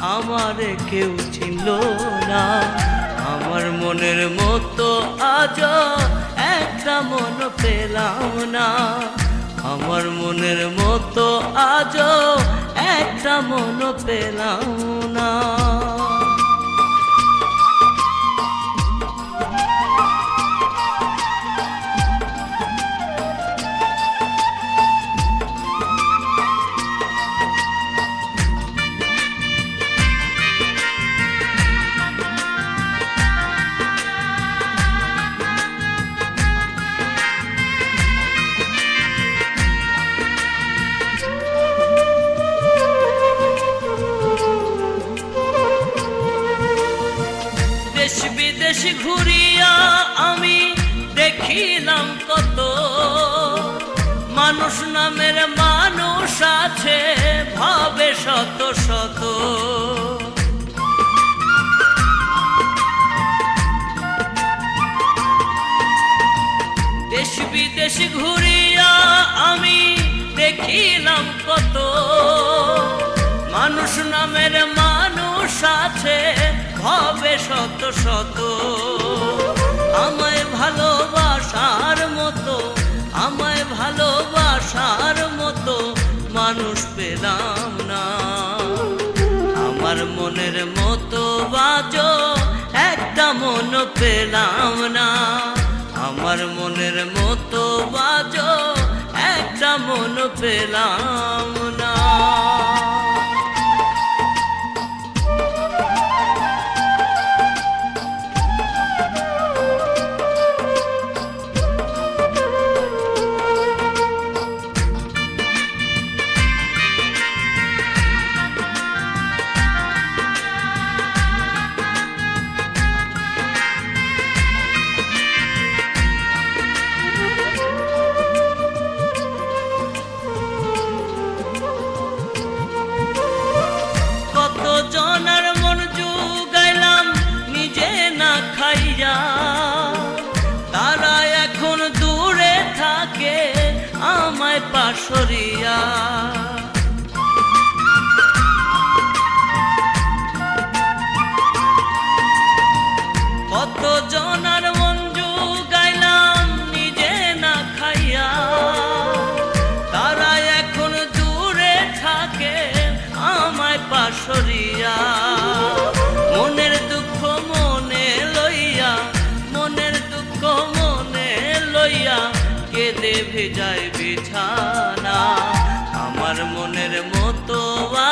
আমারে কেউ ছিল না। আমার মনের মতো আজ একটা মন পেলাম না। আমার মনের মতো আজ একটা মন পেলাম না। বিদেশ ঘুরিয়া আমি দেখিলাম কত। মানুষ নামের মানুষ আছে, ভাবে শত শত। দেশ বিদেশ ঘুরিয়া আমি দেখিলাম কত। মানুষ নামের মানুষ আছে হবে শত শত। আমায় ভালোবাসার মতো, আমায় ভালোবাসার মতো মানুষ পেলাম না। আমার মনের মতো বাজো, একটা মন পেলাম না। আমার মনের মতো বাজো, একটা মন পেলাম না। পাশরিয়া মনের দুঃখ মনে লইয়া, মনের দুঃখ মনে লইয়া কেঁদে ভেজায় বিছানা। আমার মনের মতো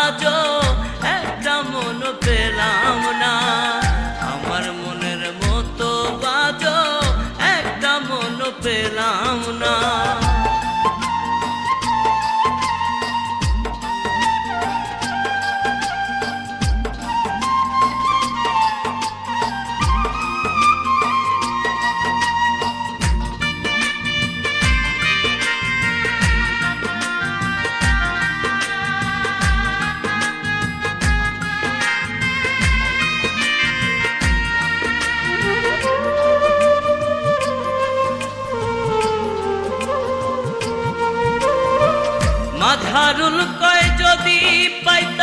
আজ একটা মন পেলাম না। মাধারুল কয় যদি পাইতাম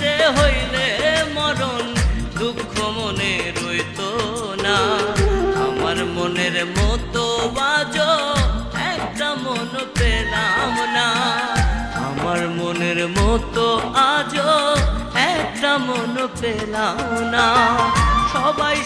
ভালোবেসে হইলে মরণ দুঃখ মনে রইত না। আমার মনের মতো বাজো, একটা মন পেলাম না। আমার মনের মতো আজও একটা মন পেলাম না। সবাই